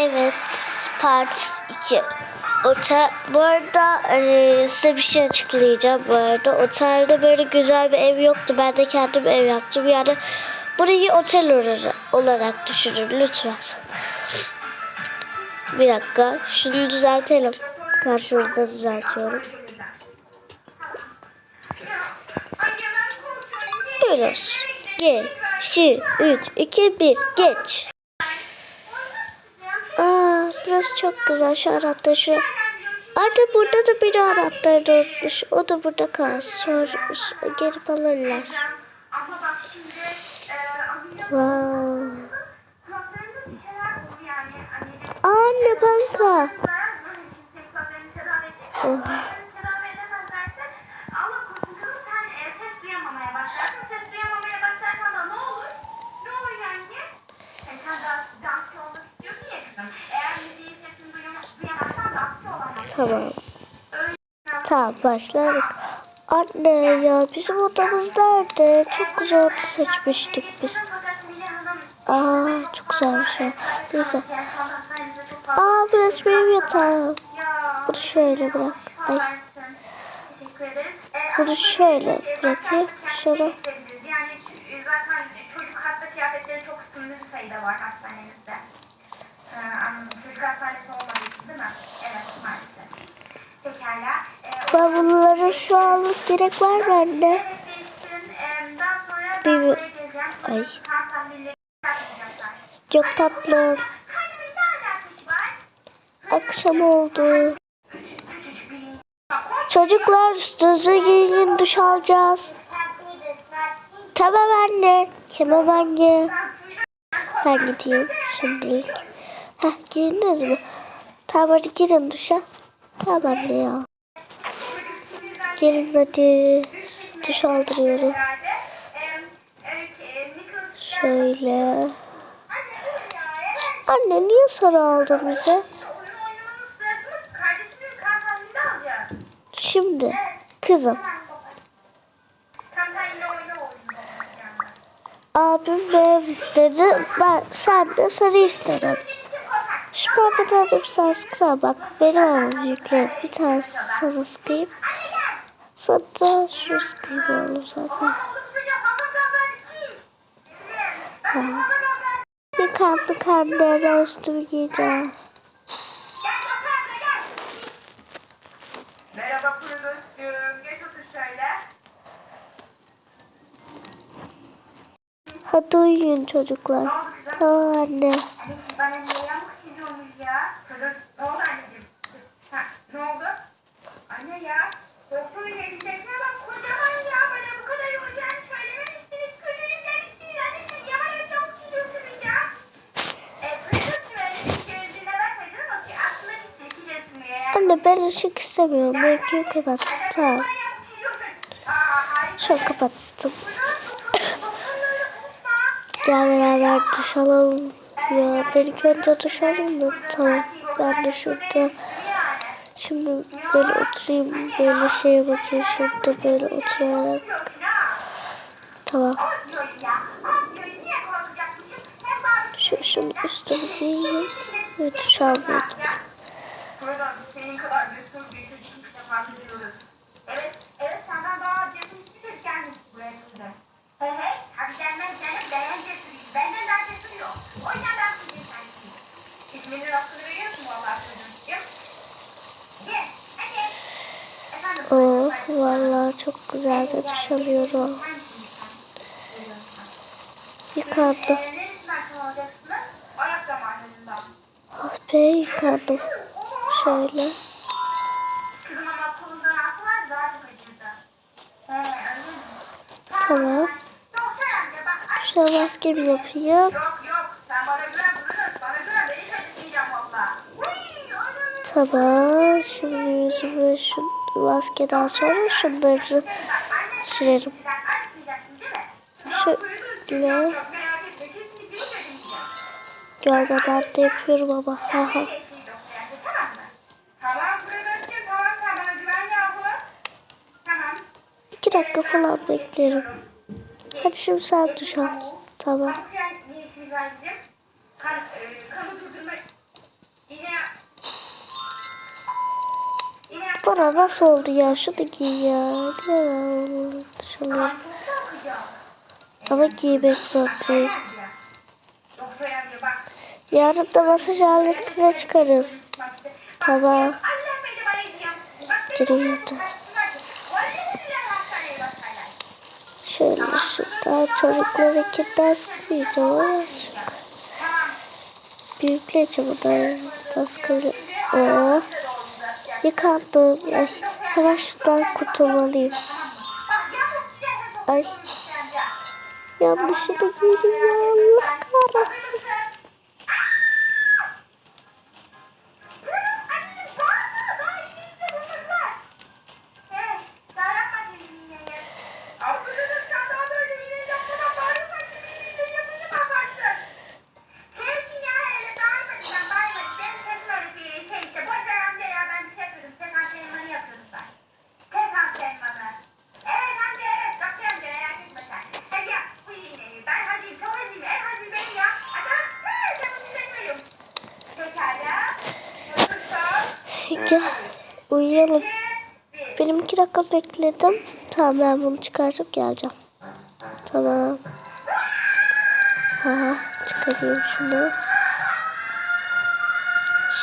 Evet, part 2. Otel, bu arada e, size bir şey açıklayacağım bu arada. Otelde böyle güzel bir ev yoktu. Ben de kendim ev yaptım. Yani burayı otel olarak, düşünün lütfen. Bir dakika, şunu düzeltelim. Karşınızda düzeltiyorum. Böyle olsun. Geç, 3, 2, 1, geç. Burası çok güzel. Şu anahtar şu. Anne burada da bir anahtar da unutmuş. O da burada kalsın. Sonra gelip alırlar. Wow. Anne banka. Oh. Tamam. Tamam başladık. Anne ya bizim odamız nerede? Çok güzel oda seçmiştik biz. Aa çok güzel bir şey. Neyse. Aa burası benim yatağım. Bunu şöyle bırak. Ay. Bunu şöyle bırakayım. Şöyle. e, zaten çocuk hasta kıyafetleri çok sınırlı sayıda var hastanemizde. Ee, anladım. Çocuk hastanesi olmadığı için değil mi? Evet maalesef. Pekala. Ee, Ben bunlara şu anlık gerek var mı anne? Evet değiştirin. Ee, daha sonra Bir- ben buraya geleceğim. Ay. Kan tahlilleri yapmayacaklar. Çok tatlı. Kalbimin ne alakası var? Akşam oldu. Küçük, küçücük bir Çocuklar üstünüze giyin duş alacağız. Tamam anne. Tamam anne. Ben gideyim şimdilik. Heh giyindiniz mi? Tamam hadi girin duşa. Tamam ya. Gelin hadi. Duş aldırıyorum. Şöyle. Anne niye sarı aldın bize? Şimdi. Kızım. Abim beyaz istedi. Ben sen de sarı istedin. Şu bir tane sıksana bak. Benim ama büyüklerim. Bir tane. Sana da şu sıkayım oğlum zaten. Ha. Yıkandık anne. Ben üstümü giyeceğim. Merhaba Pırıl'cığım. Geç otur şöyle. Hadi uyuyun çocuklar. Tamam anne. Anneciğim bana niye yamuk çiziyormuş ya? Pırıl ne oldu anneciğim? Ha, ne oldu? Anne ya. Doktorun elindekine bak kocaman ya. Bana bu kadar olacağını söylememiştiniz. Küçücük demiştiniz. Anne siz niye bana hep yamuk çiziyorsunuz ya? E, Pırıl'cığım öyle bir gözüne bakmasana bakıyor. Aslında bir çirkin resmiyor yani. Anne ben ışık istemiyorum. Benimkini kapat. Tamam. Harika. Şöyle kapattım. Gel beraber duş alalım. Ya beni önce duş alayım mı? Tamam. Ben de şurada. Şimdi böyle oturayım. Böyle şeye bakayım. Şurada böyle oturarak. Tamam. Şu, şunu üstüme giyeyim. Ve duş almaya. Burada senin kadar bir çocuk ilk defa görüyoruz. Evet, evet senden daha cesur hiçbir çocuk gelmiş buraya şimdi. Hey hey, hadi gelmez canım, ben cesuruyum. Benden daha cesur yok. O yüzden ben sizin kendisiyim. İsminin hakkını veriyorsun vallahi çocuğum. Gel, hadi. Efendim, Oh vallahi çok güzel de duş alıyorum. Yıkandım. Ee? Ayak damarlarından. Oh be yıkandım. Şöyle. Tamam. Şöyle yapayım. Valla. Uy, anam. Tamam. Şimdi yüzümü şu maskeden sonra şunları sürerim. Şöyle görmeden de yapıyorum ama. Ha ha. Tamam mı? Tamam Bruno'cum tamam sen bana güven yavrum. Tamam. İki dakika falan beklerim. Hadi şimdi sen duş al. Tamam. Bana nasıl oldu ya? Şu da giy ya. Bilemem. Çok korkacağım. Ama giymek zor değil. Doktor amca bak. Yarın da masaj aletine çıkarız. Tamam. Gireyim. Şöyle şuradan çocuklara şu Tamam. büyüklerce buradan da sıkılıyor. Oo. Yıkandım. Ay, hemen şuradan kurtulmalıyım. Ay. Yanlışını giydim ya Allah kahretsin. Gel uyuyalım. Benim iki dakika bekledim. Tamam ben bunu çıkartıp geleceğim. Tamam. Ha, çıkarayım şunu.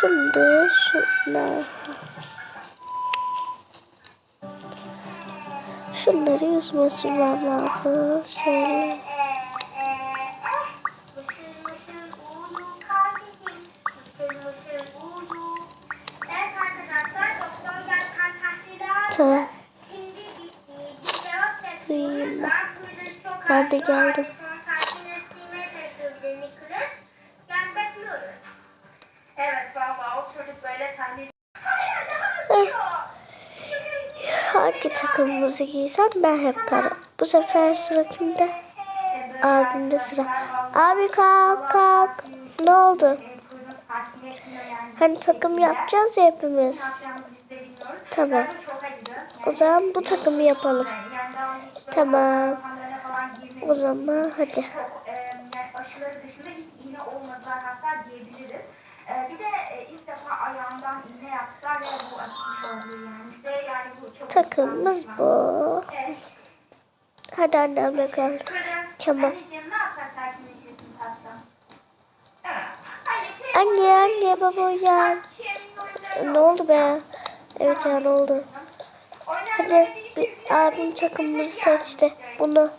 Şimdi şunlar. Şunları yüzüme sürmem lazım. Şöyle. Böyle tahlil... Hayır devam ediyor. Hangi takımımızı giysem ben hep kara. Bu sefer sıra kimde? Abimde sıra. Abi kalk kalk. Ne oldu? Hani takım yapacağız ya hepimiz. Tamam. O zaman bu takımı yapalım. Tamam. O zaman hadi. Aşıları dışında hiç iğne olmadılar hatta diyebiliriz. Bir de ilk defa ayağından iğne yaptılar ve bu açmış oldu yani. Ve yani bu çok Takımımız bu. Evet. Hadi annemle kal. Tamam. Anneciğim ne yapsak sakinleşirsin tatlım? Anne anne baba uyan. Ne oldu be? Evet ya ne oldu? Hadi bir abim takımımızı seçti. Bunu.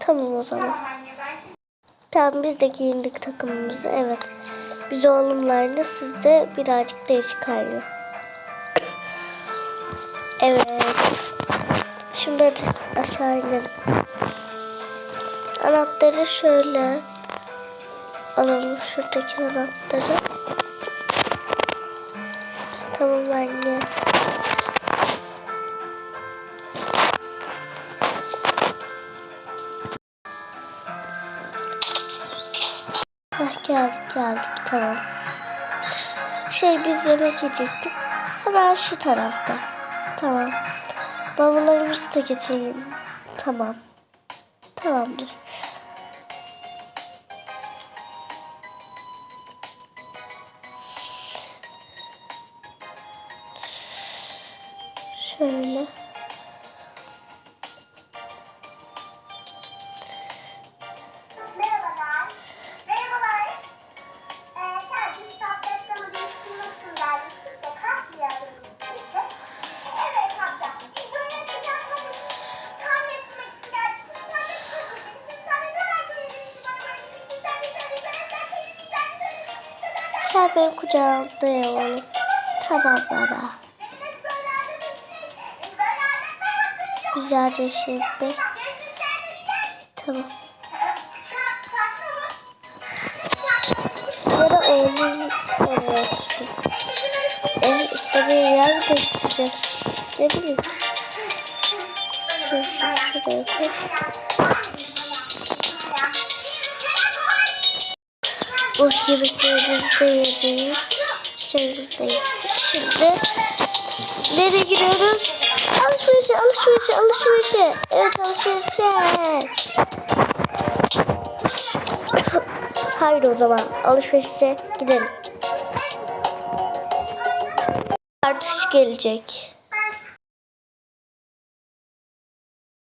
Tamam o zaman. Tamam biz de giyindik takımımızı. Evet. Biz oğlumlarla siz de birazcık değişik aynı. Evet. Şimdi hadi aşağı inelim. Anahtarı şöyle alalım şuradaki anahtarı. Tamam anne. Hah geldik geldik tamam. Şey biz yemek yiyecektik. Hemen şu tarafta. Tamam. Bavullarımızı da getirelim. Tamam. Tamamdır. Böyle Sen benim kucağımda ya oğlum. Tamam bana. Güzelce şey be. Tamam. Ya da oğlum oraya olsun. En ikide bir yer mi değiştireceğiz? Ne bileyim. Şu, şu, şuraya koy. Oh yemeklerimizi de yedik. Çayımızı da içtik. Şimdi nereye giriyoruz? Alışverişe, alışverişe, alışverişe. Evet alışverişe. Haydi o zaman alışverişe gidelim. Artış gelecek.